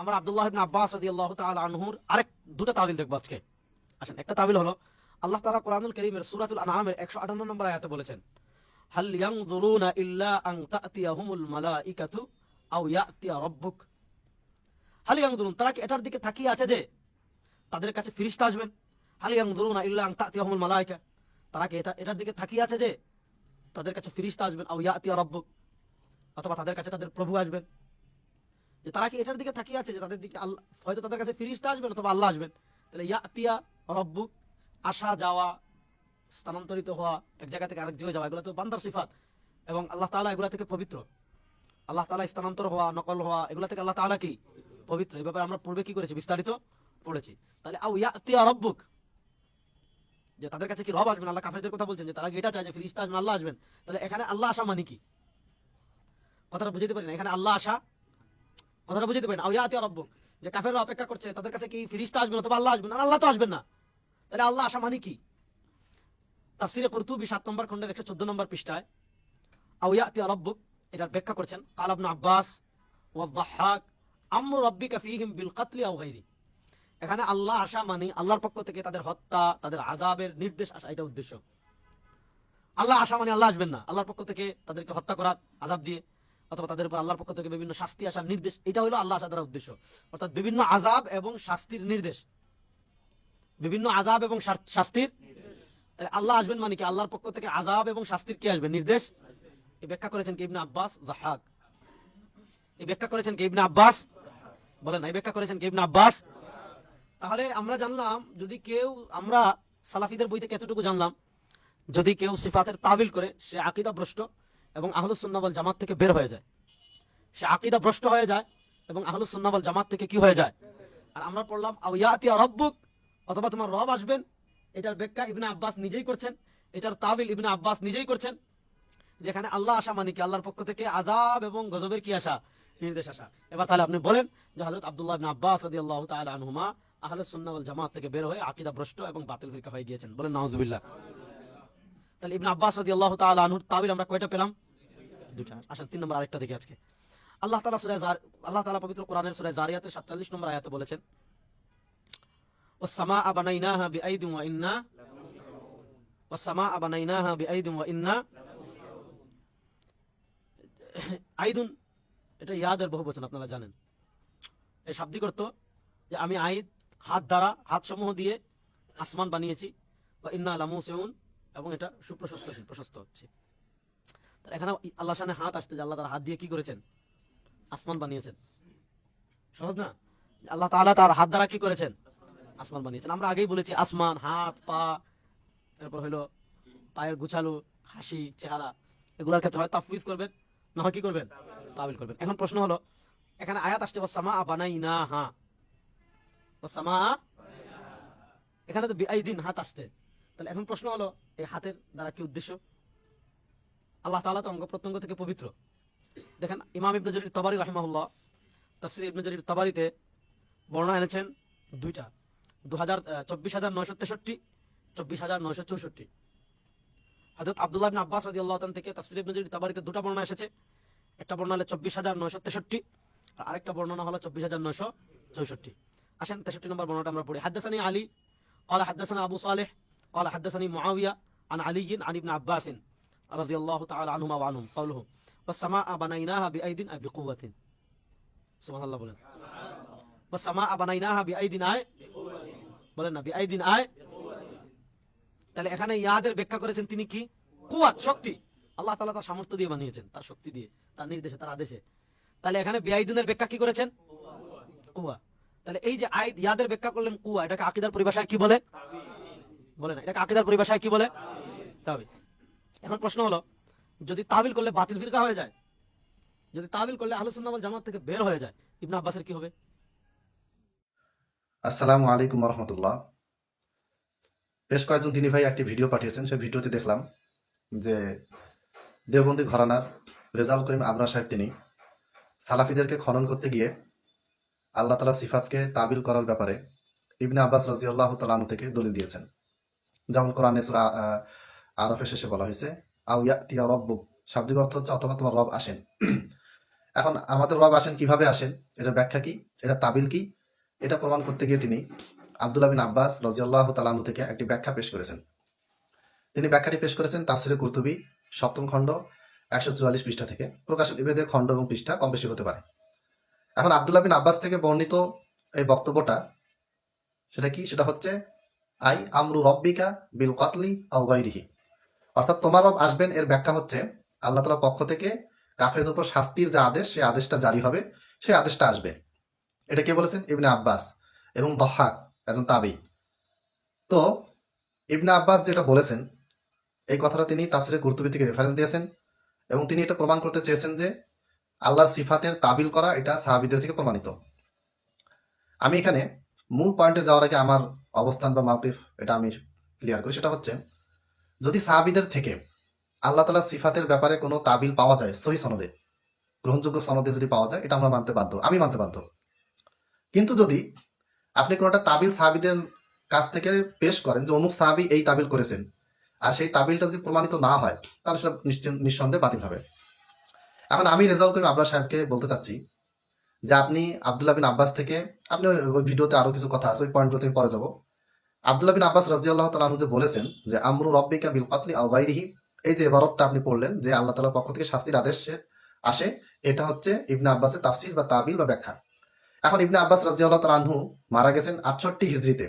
আমরা আব্দুল্লাহ ইবনে আব্বাস রাদিয়াল্লাহু তাআলা আনহুর আরেক দুটো তাবিল দেখব আজকে। আসেন, একটা তাবিল হলো, আল্লাহ তাআলা কোরআনুল কারীমের সূরাতুল আনআমের 158 নম্বর আয়াতে বলেছেন, হাল ইয়ানজুরুনা ইল্লা আন তা'তিয়াহুমুল মালাইকাতু আও ইয়াতিয়া রাব্বুক। হাল ইয়ানজুরুন, তারা কি এটার দিকে তাকিয়ে আছে যে তাদের কাছে ফিরিস্তা আসবেন? হাল ইয়ানজুরুনা ইল্লা আন তা'তিয়াহুমুল মালাইকা, তারা কি এটা, এটার দিকে তাকিয়ে আছে যে তাদের কাছে ফিরিস্তা আসবেন, আও ইয়াতিয়া রাব্বুক, অথবা তাদের কাছে তাদের প্রভু আসবেন? যে তারা কি এটার দিকে তাকিয়ে আছে যে তাদের দিকে আল্লাহ হয়তো তাদের কাছে ফিরিস্তা আসবেন অথবা আল্লাহ আসবেন? তাহলে ইয়া ইয়াতিয়া রব্বুক আসা, যাওয়া, স্থানান্তরিত হওয়া এক জায়গা থেকে আরেক জায়গায় যাওয়া, এগুলো তো বান্দার সিফাত। এবং আল্লাহ তাআলা এগুলা থেকে পবিত্র। আল্লাহ তাআলা স্থানান্তর হওয়া, নকল হওয়া, এগুলা থেকে আল্লাহ তাআলা কি? পবিত্র। এই ব্যাপারে আমরা পূর্বে কি করেছি? বিস্তারিত পড়েছি। তাহলে আউ ইয়াতিয়া রব্বুক। যে তাদের কাছে কি রব আসবেন? আল্লাহ কাফেরদের কথা বলছেন যে তারা এটা চায় যে ফিরিস্তা আসবেন, আল্লাহ আসবেন? তাহলে এখানে আল্লাহ আসা মানে কি? কথাটা বুঝতে পারি না। এখানে আল্লাহ আসা কথাটা বুঝতে পারেন আউয়াতি রব্বুক, যে কাফেররা অপেক্ষা করছে, তাদের কাছে কি ফিরিস্তা আসবে না তবে আল্লাহ আসবেন আর আল্লাহ তো আসবেন না। তাহলে আল্লাহ আসা মানে কি? তাফসিরে কুরতুবি সাত নম্বর খন্ডের একশো চোদ্দ নম্বর পৃষ্ঠায় আউয়াতি রব্বুক এটার ব্যাখ্যা করছেন, কাল আবনু আব্বাস ওয়াদ্দাহাক আমরু রব্বিকা ফীহিম বিল কাতলি আও গায়রি এখানে আল্লাহ আসা মানে আল্লাহর পক্ষ থেকে তাদের হত্যা, তাদের আযাবের নির্দেশ আসা, এটা উদ্দেশ্য। আল্লাহ আসা মানে আল্লাহ আসবেন না। আল্লাহর পক্ষ থেকে তাদেরকে হত্যা করার আজাব দিয়ে অথবা তাদের উপর আল্লাহর পক্ষ থেকে বিভিন্ন শাস্তি আসার নির্দেশ, এটা হলো আল্লাহ আসা উদ্দেশ্য। অর্থাৎ বিভিন্ন আজাব এবং শাস্তির নির্দেশ। বিভিন্ন আজাব এবং শাস্তির আল্লাহ আসবেন মানে কি? আল্লাহর পক্ষ থেকে আজাব এবং শাস্তির কি আসবে নির্দেশ। ব্যাখ্যা করেছেন কি? ইবনে আব্বাস জাহাক। এই ব্যাখ্যা করেছেন কি? ইবনে আব্বাস। বলেন এই ব্যাখ্যা করেছেন কি? ইবনে আব্বাস। তাহলে আমরা জানলাম, যদি কেউ, আমরা সালাফিদের বই থেকে এতটুকু জানলাম, যদি কেউ সিফাতের তাবিল করে, সে আকিদা ভ্রষ্ট এবং আহলুস সুন্নাবল জামাত থেকে বের হয়ে যায়। সে আকিদা ভ্রষ্ট হয়ে যায় এবং আহলুস সুন্নাবল জামাত থেকে কি হয়ে যায়? আর আমরা পড়লাম আউয়াতি রব্বুক অথবা তোমার রব আসবেন। এটার ব্যাখ্যা ইবনে আব্বাস নিজেই করছেন। এটার তাবিল ইবনে আব্বাস নিজেই করছেন। যেখানে আল্লাহ আসা মানে কি? আল্লাহর পক্ষ থেকে আজাব এবং গজবের কি আসা? নির্দেশ আসা। এবার তাহলে আপনি বলেন যে হযরত আব্দুল্লাহ ইবনে আব্বাস রাদিয়াল্লাহু তাআলা আনহুমা আহলে সুন্নাহ জামাত থেকে বের হয়ে আকীদা ভ্রষ্ট এবং বাতিল হয়ে গিয়েছেন। বলেন, নাউজুবিল্লাহ। তাহলে ইবনে আব্বাস রাদিয়াল্লাহু তাআলা আনহুর তাবিল আমরা কয়টা পেলাম? দুটা আসেন, তিন নম্বর আরেকটা দেখি আজকে। আল্লাহ তাআলা সূরা আল্লাহ তাআলা পবিত্র কোরআনের সূরা জারিয়াতের 47 নম্বর আয়াতে বলেছেন ওয়া ইন্না ওয়াস সামাআ বানাইনাহা বিআইদিন ওয়া ইন্না আইদুন, এটা ইয়াদের বহু বচন, আপনারা জানেন। এই শাব্দিক অর্থ যে আমি আইদ, হাত দ্বারা হাত সমূহ দিয়ে আসমান বানিয়েছি বা ইন্না আলামু সেউন এবং এটা সুপ্রশস্তশীল প্রশস্ত হচ্ছে। তাহলে এখানে আল্লাহ সামনে হাত আসতে যে আল্লাহ তার হাত দিয়ে কি করেছেন? আসমান বানিয়েছেন। সহজ না? আল্লাহ তাআলা তার হাত দ্বারা কি করেছেন? আসমান বানিয়েছেন। আমরা আগেই বলেছি, আসমান, হাত, পা, এরপর হলো পায়ের গুছালো, হাসি, চেহারা, এগুলোর ক্ষেত্রে হয় তাফবিজ করবেন, না হয় কি করবেন? তাবিল করবেন। এখন প্রশ্ন হলো, এখানে আয়াত আসছে সামা বানাই না হা সামা এখানে তো দিন হাত আসছে। তাহলে এখন প্রশ্ন হলো এই হাতের দ্বারা কি উদ্দেশ্য আল্লাহ তাআলা তো অঙ্গ প্রত্যঙ্গ থেকে পবিত্র দেখেন ইমাম ইবনে জরির তবারি রাহিমাহুল্লাহ তাফসির ইবনে জরির তবারিতে বর্ণনা এনেছেন দুইটা দু হাজার চব্বিশ হাজার নয়শো তেষট্টি চব্বিশ হাজার নয়শো চৌষট্টি হযরত আব্দুল্লাহ ইবনে আব্বাস রাদিয়াল্লাহু তাআলা থেকে তাফসীর ইবনে জারীর তাবারিতে দুটো বর্ণনা এসেছে একটা বর্ণনা হলো 24963 আর আরেকটা বর্ণনা হলো 24964 আসেন 63 নম্বর বর্ণনাটা আমরা পড়ি হাদাসানি আলী قال حدثنا ابو صالح قال حدثني معاويه عن علي عن ابن عباس رضي الله تعالى عنهما وعنهم قوله والسماء بنيناها بايد أي بقوه سبحان الله বলেন والسماء بنيناها بايد আয় বলেন না بايد আয় তাহলে এখানে ইয়াদের ব্যাখ্যা করেছেন তিনি কি কুয়াত শক্তি আল্লাহ তাআলা তার সামর্থ্য দিয়ে বানিয়েছেন তার শক্তি দিয়ে তার নির্দেশে তার আদেশে তাহলে এখানে বেআইদিনের ব্যাখ্যা কি করেছেন কুয়া তাহলে এই যে আইদ ইয়াদের ব্যাখ্যা করলেন কুয়া এটাকে আকিদার পরিভাষায় কি বলে বলে না। এটাকে আকিদার পরিভাষায় কি বলে? তাবিল এখন প্রশ্ন হলো, যদি তাবিল করলে বাতিল ফিরকা হয়ে যায়, যদি তাবিল করলে ওয়াল জামাত থেকে বের হয়ে যায়, ইবনে আব্বাসের কি হবে? আসসালামু আলাইকুম রহমতুল্লাহ। বেশ কয়েকজন তিনি ভাই একটি ভিডিও পাঠিয়েছেন, সেই ভিডিওতে দেখলাম যে দেওবন্দি ঘরানার রেজাউল করিম আবরা সাহেব তিনি সালাফিদেরকে খনন করতে গিয়ে আল্লাহ তালা সিফাতকে তাবিল করার ব্যাপারে ইবনে আব্বাস রাজিউল্লাহ তালানু থেকে দলিল দিয়েছেন। যেমন কোরআনে সূরা, আরফের শেষে বলা হয়েছে আউ ইয়াতিয়া রব্বুক শাব্দিক অর্থ হচ্ছে অথবা তোমার রব আসেন। এখন আমাদের রব আসেন কীভাবে আসেন? এটা ব্যাখ্যা কি? এটা তাবিল কি? এটা প্রমাণ করতে গিয়ে তিনি আব্দুল্লাহ বিন আব্বাস রাজিয়াল্লাহ তালানু থেকে একটি ব্যাখ্যা পেশ করেছেন। তিনি ব্যাখ্যাটি পেশ করেছেন তাফসিরে কুর্তুবি সপ্তম খণ্ড একশো চুয়াল্লিশ পৃষ্ঠা থেকে। প্রকাশন বিভেদের খণ্ড এবং পৃষ্ঠা কম বেশি হতে পারে। এখন আব্দুল্লাহ বিন আব্বাস থেকে বর্ণিত এই বক্তব্যটা সেটা কি? সেটা হচ্ছে আই আমরু রব্বিকা বিল কতলি আও গাইরিহি অর্থাৎ তোমার রব আসবেন, এর ব্যাখ্যা হচ্ছে আল্লাহ তালার পক্ষ থেকে কাফের উপর শাস্তির যে আদেশ, সেই আদেশটা জারি হবে, সেই আদেশটা আসবে। এটা কে বলেছেন? ইবনে আব্বাস এবং দহাক, একজন তাবি তো ইবনে আব্বাস যেটা বলেছেন, এই কথাটা তিনি তাফসিরে গুরুত্ববী থেকে রেফারেন্স দিয়েছেন এবং তিনি এটা প্রমাণ করতে চেয়েছেন যে আল্লাহর সিফাতের তাবিল করা এটা সাহাবিদের থেকে প্রমাণিত। আমি এখানে মূল পয়েন্টে যাওয়ার আগে আমার অবস্থান বা মাপিফ এটা আমি ক্লিয়ার করি। সেটা হচ্ছে, যদি সাহাবিদের থেকে আল্লাহ তালা সিফাতের ব্যাপারে কোনো তাবিল পাওয়া যায় সহি সনদে, গ্রহণযোগ্য সনদে যদি পাওয়া যায়, এটা আমরা মানতে বাধ্য, আমি মানতে বাধ্য। কিন্তু যদি আপনি কোনোটা তাবিল সাহাবিদের কাছ থেকে পেশ করেন যে অমুক সাহাবি এই তাবিল করেছেন, আর সেই তাবিলটা যদি প্রমাণিত না হয়, তাহলে সেটা নিঃসন্দেহে বাতিল হবে। এখন আমি রেজাল্ট করে আবরা সাহেবকে বলতে চাচ্ছি যে আপনি আবদুল্লাহ বিন আব্বাস থেকে, আপনি ওই ভিডিওতে আরও কিছু কথা আছে, ওই পয়েন্টগুলোতে আমি পরে যাব। আবদুল্লাহ বিন আব্বাস রাজিয়াল্লাহ তালু যে বলেছেন যে, আমরু রব্বিকা বিল কাতলি আও এই যে এবারতটা আপনি পড়লেন, যে আল্লাহ তালার পক্ষ থেকে শাস্তির আদেশ আসে, এটা হচ্ছে ইবনে আব্বাসের তাফসির বা তাবিল বা ব্যাখ্যা। এখন ইবনে আব্বাস রাজিয়াল্লাহ তালহু মারা গেছেন আটষট্টি হিজড়িতে।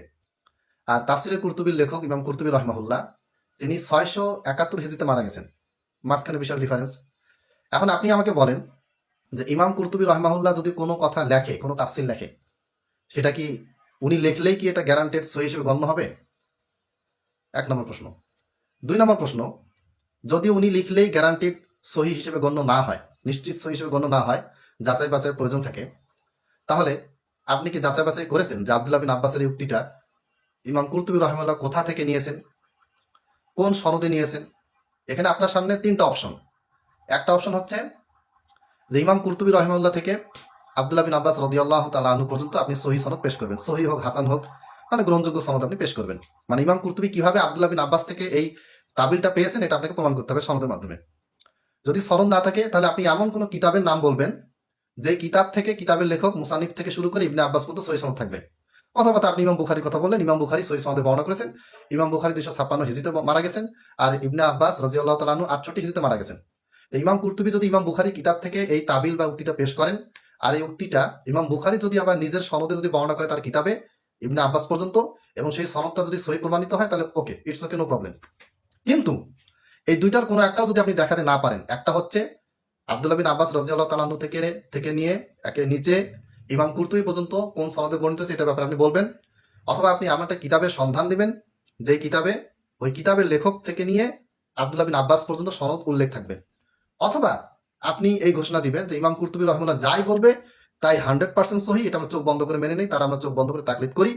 আর তাফসিরে কুর্তুবির লেখক ইমাম কুর্তুবি রহমাহুল্লাহ, তিনি ছয়শো একাত্তর হিজড়িতে মারা গেছেন। মাঝখানে বিশাল ডিফারেন্স এখন আপনি আমাকে বলেন যে ইমাম কুর্তুবি রহমাহুল্লাহ যদি কোনো কথা লেখে, কোনো তাফসিল লেখে, সেটা কি উনি লেখলেই কি এটা গ্যারান্টেড সই হিসেবে গণ্য হবে? এক নম্বর প্রশ্ন। দুই নম্বর প্রশ্ন, যদি উনি লিখলেই গ্যারান্টিড সহি হিসেবে গণ্য না হয়, নিশ্চিত সহি হিসেবে গণ্য না হয়, যাচাই বাছাই প্রয়োজন থাকে, তাহলে আপনি কি যাচাই বাছাই করেছেন যে আব্দুল্লাহ বিন আব্বাসের উক্তিটা ইমাম কুর্তুবি রহমাল্লাহ কোথা থেকে নিয়েছেন? কোন সনদে নিয়েছেন? এখানে আপনার সামনে তিনটা অপশন একটা অপশন হচ্ছে যে ইমাম কুর্তুবি রহমাল্লাহ থেকে আব্দুল্লাহ বিন আব্বাস রদিয়াল্লাহ তালু পর্যন্ত আপনি সহি সনদ পেশ করবেন। সহি হোক, হাসান হোক মানে গ্রহণযোগ্য সনদ আপনি পেশ করবেন। মানে ইমাম কুর্তুবি কীভাবে আব্দুল্লাহ বিন আব্বাস থেকে এই তাবিলটা পেয়েছেন, এটা আপনাকে প্রমাণ করতে হবে সনদের মাধ্যমে। যদি সনদ না থাকে, তাহলে আপনি এমন কোনো কিতাবের নাম বলবেন, যে কিতাব থেকে কিতাবের লেখক মুসানিফ থেকে শুরু করে ইবনে আব্বাস পর্যন্ত সহি সনদ থাকবে। অথবা আপনি ইমাম বুখারির কথা বললেন, ইমাম বুখারি সহি সনদে বর্ণনা করেছেন। ইমাম বুখারি দুইশো ছাপ্পান্ন হিজিতে মারা গেছেন, আর ইবনে আব্বাস রাজিউল্লাহ তালু আটষট্টি হিজিতে মারা গেছেন। ইমাম কুর্তুবি যদি ইমাম বুখারি কিতাব থেকে এই তাবিল বা উক্তিটা পেশ করেন, আর এই উক্তিটা ইমাম বুখারি যদি আবার নিজের সনদে যদি বর্ণনা করে তার কিতাবে, ইবনে আব্বাস পর্যন্ত, এবং সেই সনদটা যদি সহি প্রমাণিত হয়, তাহলে okay it's okay no problem কিন্তু এই দুইটার কোনো একটাও যদি আপনি দেখাতে না পারেন, একটা হচ্ছে আব্দুল্লাহ বিন আব্বাস রাজিয়াল্লাহ তালাহু থেকে থেকে নিয়ে একে নিচে ইমাম কুর্তুবি পর্যন্ত কোন সনদে বর্ণিত হয়েছে এটা ব্যাপারে আপনি বলবেন, অথবা আপনি আমার একটা কিতাবের সন্ধান দিবেন যে কিতাবে ওই কিতাবের লেখক থেকে নিয়ে আব্দুল্লাহ বিন আব্বাস পর্যন্ত সনদ উল্লেখ থাকবে। অথবা আপনি এই ঘোষণা দিবেন যে ইমাম কুর্তুবি রহমুল্লাহ যাই বলবে, তাই হান্ড্রেড পার্সেন্ট সহি, এটা আমরা চোখ বন্ধ করে মেনে নেই, তার আমরা চোখ বন্ধ করে তাকলিদ করি।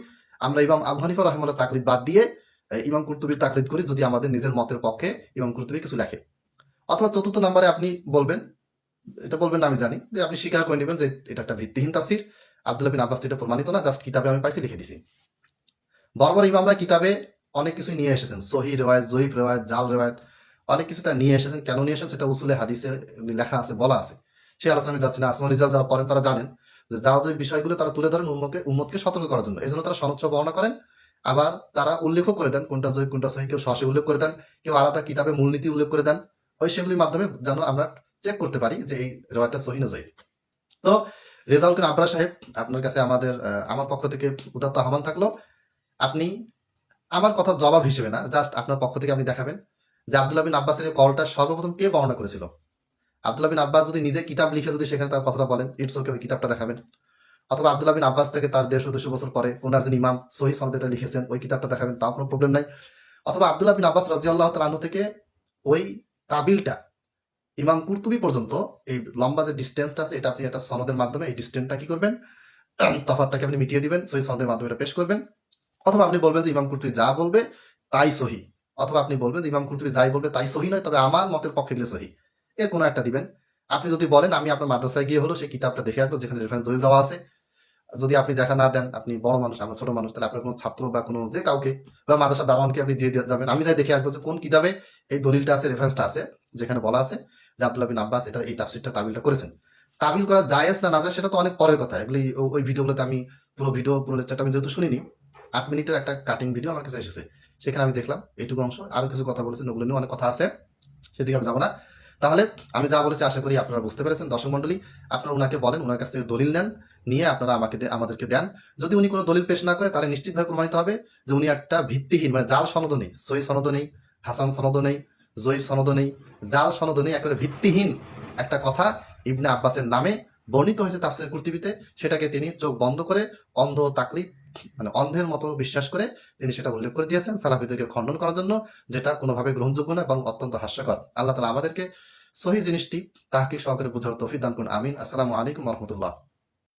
আমরা ইমাম আবু হানিফা রহমুল্লাহ তাকলিদ বাদ দিয়ে ইমাম কুর্তুবির তাকলিদ করি যদি আমাদের নিজের মতের পক্ষে ইমাম কুর্তুবি কিছু লেখে। অথবা চতুর্থ নম্বরে আপনি বলবেন, এটা বলবেন না, আমি জানি, যে আপনি স্বীকার করে নেবেন যে এটা একটা ভিত্তিহীন তাফসির। আব্দুল্লাহ বিন আব্বাস এটা প্রমাণিত না, জাস্ট কিতাবে আমি পাইছি, লিখে দিছি। বরাবর ইমামরা কিতাবে অনেক কিছুই নিয়ে এসেছেন। সহি রেওয়ায়ত, জয়ীফ রেওয়ায়ত, জাল রেওয়ায়ত অনেক কিছু তারা নিয়ে এসেছেন। কেন নিয়ে এসেছেন সেটা উসুলে, হাদিসে লেখা আছে, বলা আছে। সেই আলোচনা আমি যাচ্ছি না। আসমা রিজাল যারা পড়েন তারা জানেন যে যা যে বিষয়গুলো তারা তুলে ধরেন উম্মকে, উম্মতকে সতর্ক করার জন্য। এই জন্য তারা সনদ বর্ণনা করেন। আবার তারা উল্লেখও করে দেন, কোনটা জয়, কোনটা সহি, কেউ সহসে উল্লেখ করে দেন, কেউ আলাদা কিতাবে মূলনীতি উল্লেখ করে দেন। ওই সেগুলির মাধ্যমে যেন আমরা চেক করতে পারি যে এই রেওয়ায়তটা সহি না জয়ী। তো রেজাউল খান আবরা সাহেব, আপনার কাছে আমাদের আমার পক্ষ থেকে উদাত্ত আহ্বান থাকল। আপনি আমার কথা জবাব হিসেবে না, জাস্ট আপনার পক্ষ থেকে আপনি দেখাবেন। যে আব্দুল্লাহ বিন আব্বাসের কলটা সর্বপ্রথম কে বর্ণনা করেছিল? আব্দুল্লাহ বিন আব্বাস যদি নিজে কিতাব লিখে যদি সেখানে তার কথাটা বলেন ইটস ওকে ওই কিতাবটা দেখাবেন। অথবা আব্দুল্লাহ বিন আব্বাস থেকে তার দেড়শো দুশো বছর পরে কোন একজন ইমাম, সহি সনদেটা লিখেছেন, ওই কিতাবটা দেখাবেন, তাও কোনো প্রবলেম নাই। অথবা আব্দুল্লাহ বিন আব্বাস রাজিয়াল্লাহ তালু থেকে ওই তাবিলটা ইমাম কুর্তুবি পর্যন্ত, এই লম্বা যে ডিস্টেন্সটা আছে, এটা আপনি একটা সনদের মাধ্যমে এই ডিস্টেন্সটা কি করবেন? তফাতটাকে আপনি মিটিয়ে দিবেন, সহি সনদের মাধ্যমে এটা পেশ করবেন। অথবা আপনি বলবেন যে ইমাম কুর্তুবি যা বলবে তাই সহি। অথবা আপনি বলবেন যে, ইমাম কুর্তুবি যাই বলবে তাই সহি নয়, তবে আমার মতের পক্ষে গেলে সহি। এর কোনো একটা দিবেন। আপনি যদি বলেন, আমি আপনার মাদ্রাসায় গিয়ে হলো সেই কিতাবটা দেখে আসব, যেখানে রেফারেন্স দলিল দেওয়া আছে। যদি আপনি দেখা না দেন, আপনি বড় মানুষ, আমরা ছোট মানুষ, তাহলে আপনার কোনো ছাত্র বা কোনো যে কাউকে বা মাদ্রাসা দারোয়ানকে আপনি দিয়ে যাবেন। আমি যাই দেখে আসব যে, কোন কিতাবে এই দলিলটা আছে রেফারেন্সটা আছে, যেখানে বলা আছে যে, আব্দুল্লাহ বিন আব্বাস এটা, এই তাফসিরটা তাবিলটা করেছেন। তাবিল করা জায়েজ না না যায় সেটা তো অনেক পরের কথা। এগুলি ওই ভিডিওগুলোতে আমি পুরো ভিডিও, পুরো লেকচারটা আমি যেহেতু শুনিনি, আট মিনিটের একটা কাটিং ভিডিও আমার কাছে এসেছে। সেখানে আমি দেখলাম, এইটুকু অংশ। আরও কিছু কথা বলেছেন, ওগুলো নিয়ে অনেক কথা আছে, সেদিকে আমি যাব না। তাহলে আমি যা বলেছি আশা করি আপনারা বুঝতে পেরেছেন। দর্শক মন্ডলী আপনারা ওনাকে বলেন ওনার কাছ থেকে দলিল নেন, নিয়ে আপনারা আমাকে আমাদেরকে দেন। যদি উনি কোনো দলিল পেশ না করে, তাহলে নিশ্চিতভাবে প্রমাণিত হবে যে উনি একটা ভিত্তিহীন মানে জাল সনদ নেই, সই সনদ নেই, হাসান সনদ নেই, জয়ীফ সনদ নেই, জাল সনদ নেই, একেবারে ভিত্তিহীন একটা কথা ইবনে আব্বাসের নামে বর্ণিত হয়েছে তাফসির কুর্তিবিতে। সেটাকে তিনি চোখ বন্ধ করে অন্ধ তাকলিদ মানে অন্ধের মতো বিশ্বাস করে তিনি সেটা উল্লেখ করে দিয়েছেন সালাফিদেরকে খণ্ডন করার জন্য, যেটা কোনোভাবে গ্রহণযোগ্য না এবং অত্যন্ত হাস্যকর। আল্লাহ তালা আমাদেরকে সহি জিনিসটি তাহাকে সহকারে বুঝার তৌফিক দান করুন। আমিন। আসসালামু আলাইকুম রহমতুল্লাহ।